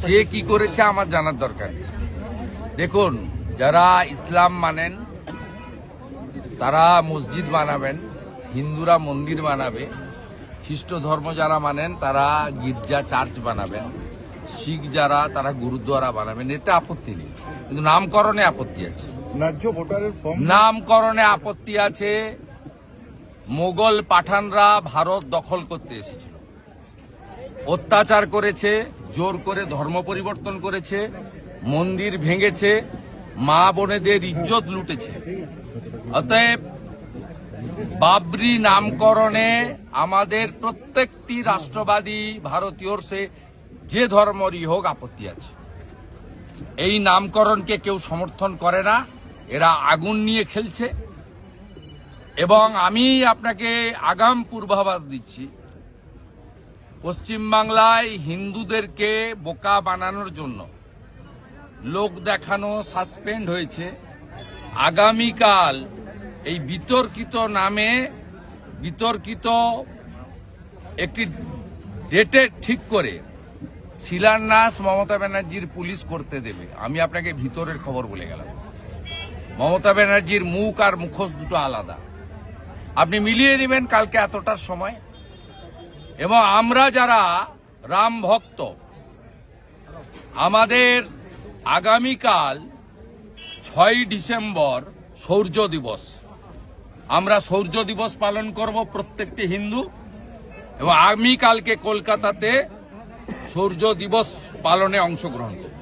সে কি করেছে আমার জানার দরকার দেখুন যারা ইসলাম মানেন তারা মসজিদ বানাবেন হিন্দুরা মন্দির বানাবে খ্রিস্ট ধর্ম যারা মানেন তারা গির্জা চার্চ বানাবেন শিখ যারা তারা গুরুদ্বারা বানাবেন এতে আপত্তি নেই। কিন্তু নামকরণে আপত্তি আছে। নামকরণে আপত্তি আছে। মোগল পাঠানরা ভারত দখল করতে এসেছিল। অত্যাচার করেছে, জোর করে ধর্ম পরিবর্তন করেছে, মন্দির ভেঙেছে, মা বোনেদের ইজ্জত লুটেছে। অতএব বাবরি নামকরণে আমাদের প্রত্যেকটি রাষ্ট্রবাদী ভারতীয়র সে যে ধর্মরই হোক আপত্তি আছে। এই নামকরণকে কেউ সমর্থন করে না, এরা আগুন নিয়ে খেলছে। এবং আমি আপনাকে আগাম পূর্বাভাস দিচ্ছি পশ্চিমবাংলায় হিন্দুদেরকে বোকা বানানোর জন্য লোক দেখানো সাসপেন্ড হয়েছে। আগামীকাল এই বিতর্কিত নামে বিতর্কিত একটি ডেটে ঠিক করে শিলান্যাস মমতা ব্যানার্জির পুলিশ করতে দেবে। আমি আপনাকে ভিতরের খবর বলে গেলাম। মমতা ব্যানার্জির মুখ আর মুখোশ দুটো আলাদা। আপনি মিলিয়ে নেবেন কালকে এতটার সময়। এবং আমরা যারা রাম ভক্ত, আমাদের আগামীকাল ছয় ডিসেম্বর সৌর্য দিবস। আমরা সৌর্য দিবস পালন করব প্রত্যেকটি হিন্দু এবং আমি কালকে কলকাতাতে সূর্য দিবস পালনে অংশগ্রহণ করব।